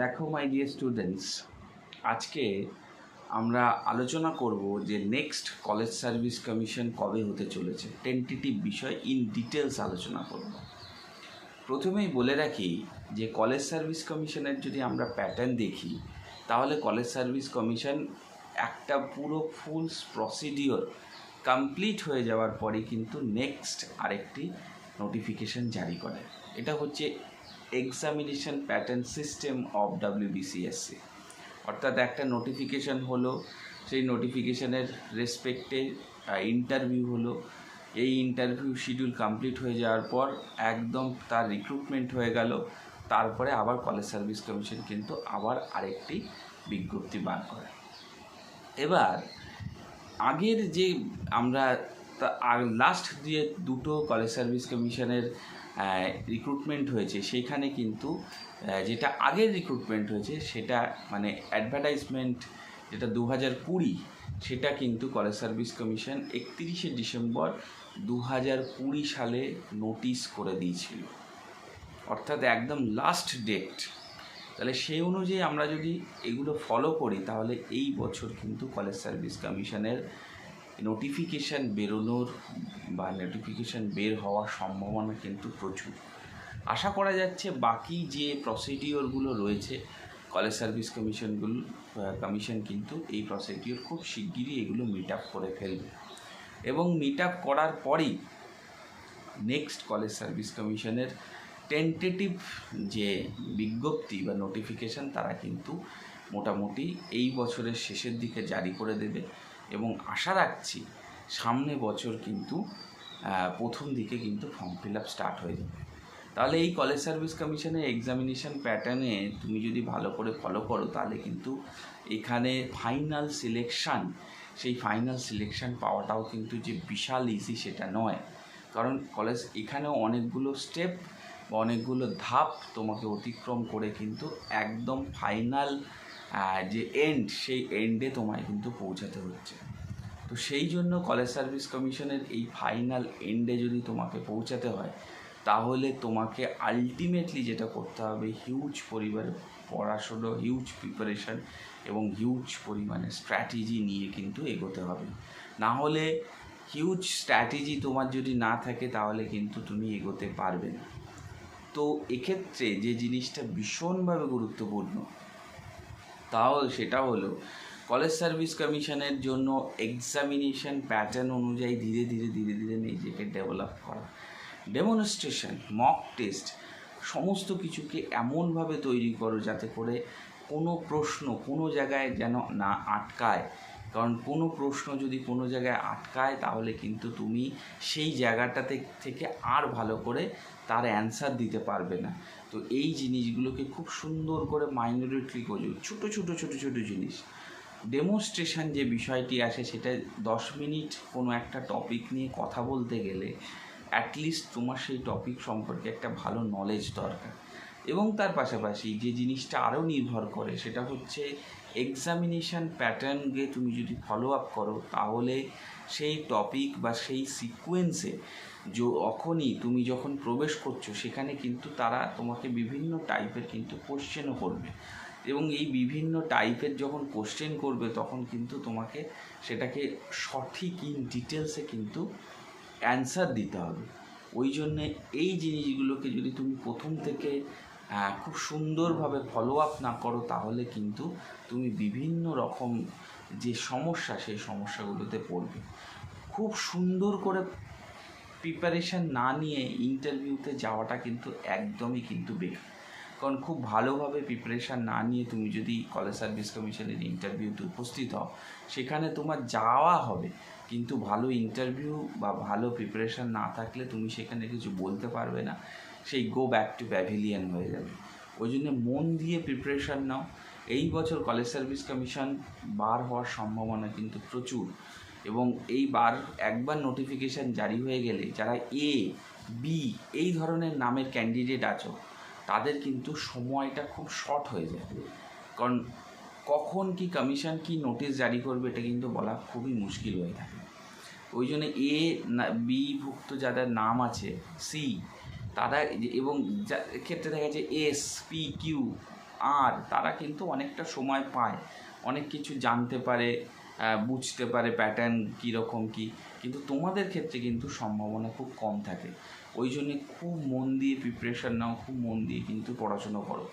দেখো my dear students আজকে আমরা আলোচনা করব যে নেক্সট কলেজ সার্ভিস কমিশন কবে হতে চলেছে। টেন্টেটিভ বিষয় ইন ডিটেলস আলোচনা করব। প্রথমেই বলে রাখি যে কলেজ সার্ভিস কমিশনের যদি আমরা প্যাটার্ন দেখি, তাহলে কলেজ সার্ভিস কমিশন একটা পুরো ফুল প্রসিডিওর কমপ্লিট হয়ে যাওয়ার পরে কিন্তু নেক্সট আরেকটি নোটিফিকেশন জারি করে। এটা হচ্ছে examination pattern system of WBCSC অর্থাৎ একটা নোটিফিকেশন হলো, সেই নোটিফিকেশনের রেসপেক্টে ইন্টারভিউ হলো। এই ইন্টারভিউ শিডিউল কমপ্লিট হয়ে যাওয়ার পর একদম তার রিক্রুটমেন্ট হয়ে গেল। তারপরে আবার কলেজ সার্ভিস কমিশন কিন্তু আবার আরেকটি বিজ্ঞপ্তি বার করে। এবার আগের যে আমরা লাস্ট যে দুটো কলেজ সার্ভিস কমিশনের রিক্রুটমেন্ট হয়েছে, সেইখানে কিন্তু যেটা আগের রিক্রুটমেন্ট হয়েছে, সেটা মানে অ্যাডভার্টাইজমেন্ট যেটা দু হাজার কুড়ি, সেটা কিন্তু কলেজ সার্ভিস কমিশন একত্রিশে ডিসেম্বর দু হাজার কুড়ি সালে নোটিশ করে দিয়েছিল। অর্থাৎ একদম লাস্ট ডেট তাহলে সেই অনুযায়ী আমরা যদি এগুলো ফলো করি, তাহলে এই বছর কিন্তু কলেজ সার্ভিস কমিশনের নোটিফিকেশান বেরোনোর বা নোটিফিকেশান বের হওয়ার সম্ভাবনা কিন্তু প্রচুর। আশা করা যাচ্ছে বাকি যে প্রসিডিওরগুলো রয়েছে কলেজ সার্ভিস কমিশনগুলো কমিশন কিন্তু এই প্রসিডিওর খুব শিগগিরই এগুলো মিট আপ করে ফেলবে। এবং মিট আপ করার পরেই নেক্সট কলেজ সার্ভিস কমিশনের টেন্টেটিভ যে বিজ্ঞপ্তি বা নোটিফিকেশান তারা কিন্তু মোটামুটি এই বছরের শেষের দিকে জারি করে দেবে। এবং আশা রাখছি সামনে বছর কিন্তু প্রথম দিকে কিন্তু ফর্ম ফিল আপ স্টার্ট হয়ে যাবে। তাহলে এই কলেজ সার্ভিস কমিশনের এক্সামিনেশান প্যাটার্নে তুমি যদি ভালো করে ফলো করো, তাহলে কিন্তু এখানে ফাইনাল সিলেকশান সেই ফাইনাল সিলেকশান পাওয়াটাও কিন্তু যে বিশাল ইজি সেটা নয়। কারণ কলেজ এখানেও অনেকগুলো স্টেপ বা অনেকগুলো ধাপ তোমাকে অতিক্রম করে কিন্তু একদম ফাইনাল যে এন্ড সেই এন্ডে তোমায় কিন্তু পৌঁছাতে হচ্ছে। তো সেই জন্য কলেজ সার্ভিস কমিশনের এই ফাইনাল এন্ডে যদি তোমাকে পৌঁছাতে হয়, তাহলে তোমাকে আলটিমেটলি যেটা করতে হবে হিউজ পরিবারে পড়াশুনো হিউজ প্রিপারেশন এবং হিউজ পরিমাণে স্ট্র্যাটেজি নিয়ে কিন্তু এগোতে হবে। না হলে হিউজ স্ট্র্যাটেজি তোমার যদি না থাকে, তাহলে কিন্তু তুমি এগোতে পারবে না। তো এক্ষেত্রে যে জিনিসটা ভীষণভাবে গুরুত্বপূর্ণ তাও সেটা হলো, কলেজ সার্ভিস কমিশনের জন্য এক্সামিনেশন প্যাটার্ন অনুযায়ী ধীরে ধীরে ধীরে ধীরে নিজেকে ডেভেলপ করা। ডেমনস্ট্রেশন মক টেস্ট সমস্ত কিছুকে এমনভাবে তৈরি করো যাতে করে কোনো প্রশ্ন কোনো জায়গায় যেন না আটকায়। কারণ কোনো প্রশ্ন যদি কোনো জায়গায় আটকায়, তাহলে কিন্তু তুমি সেই জায়গাটাতে থেকে আর ভালো করে তার অ্যান্সার দিতে পারবে না। তো এই জিনিসগুলোকে খুব সুন্দর করে মাইনরিটলি করো ছোটো ছোটো ছোটো ছোটো জিনিস। ডেমনস্ট্রেশন যে বিষয়টি আসে সেটা দশ মিনিট কোনো একটা টপিক নিয়ে কথা বলতে গেলে অ্যাটলিস্ট তোমার সেই টপিক সম্পর্কে একটা ভালো নলেজ দরকার। এবং তার পাশাপাশি যে জিনিসটা আরও নির্ভর করে, সেটা হচ্ছে এক্সামিনেশান প্যাটার্নকে তুমি যদি ফলো আপ করো, তাহলে সেই টপিক বা সেই সিকোয়েন্সে যখনই তুমি যখন প্রবেশ করছ, সেখানে কিন্তু তারা তোমাকে বিভিন্ন টাইপের কিন্তু কোশ্চেনও করবে। এবং এই বিভিন্ন টাইপের যখন কোশ্চেন করবে, তখন কিন্তু তোমাকে সেটাকে সঠিক ইন ডিটেলসে কিন্তু অ্যান্সার দিতে হবে। ওই জন্যে এই জিনিসগুলোকে যদি তুমি প্রথম থেকে খুব সুন্দরভাবে ফলো আপ না করো, তাহলে কিন্তু তুমি বিভিন্ন রকম যে সমস্যা সেই সমস্যাগুলোতে পড়বে। খুব সুন্দর করে প্রিপারেশান না নিয়ে ইন্টারভিউতে যাওয়াটা কিন্তু একদমই কিন্তু বেকার। কারণ খুব ভালোভাবে প্রিপারেশান না নিয়ে তুমি যদি কলেজ সার্ভিস কমিশনের ইন্টারভিউতে উপস্থিত হও, সেখানে তোমার যাওয়া হবে। কিন্তু ভালো ইন্টারভিউ বা ভালো প্রিপারেশান না থাকলে তুমি সেখানে কিছু বলতে পারবে না। সেই গো ব্যাক টু প্যাভিলিয়ন হয়ে যাবে। ওই জন্য মন দিয়ে প্রিপারেশান নাও। এই বছর কলেজ সার্ভিস কমিশন বার হওয়ার সম্ভাবনা কিন্তু প্রচুর। এবং এই বার একবার নোটিফিকেশান জারি হয়ে গেলে যারা এ বি এই ধরনের নামের ক্যান্ডিডেট আছো, তাদের কিন্তু সময়টা খুব শর্ট হয়ে যায়। কারণ কখন কি কমিশন কি নোটিশ জারি করবে এটা কিন্তু বলা খুবই মুশকিল হয়ে থাকে। ওই জন্য এ বি ভুক্ত যাদের নাম আছে সি তারা এবং ক্ষেত্রে দেখা যাচ্ছে এস পি কিউ আর তারা কিন্তু অনেকটা সময় পায়। অনেক কিছু জানতে পারে বুঝতে পারে প্যাটার্ন কীরকম কী। কিন্তু তোমাদের ক্ষেত্রে কিন্তু সম্ভাবনা খুব কম থাকে। ওই জন্যে খুব মন দিয়ে প্রিপারেশান নাও, খুব মন দিয়ে কিন্তু পড়াশুনো করো।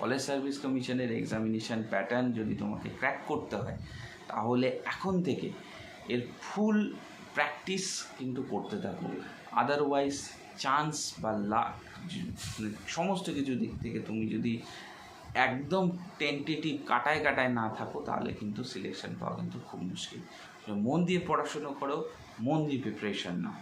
কলেজ সার্ভিস কমিশনের এক্সামিনেশান প্যাটার্ন যদি তোমাকে ক্র্যাক করতে হয়, তাহলে এখন থেকে এর ফুল প্র্যাকটিস কিন্তু করতে থাকো। আদারওয়াইজ চান্স বা লাক সমস্ত কিছু দিক থেকে তুমি যদি একদম টেন্টেটিভ কাটায় কাটায় না থাকো, তাহলে কিন্তু সিলেকশন পাওয়া কিন্তু খুব মুশকিল। মন দিয়ে পড়াশুনো করো, মন দিয়ে প্রিপারেশন নাও।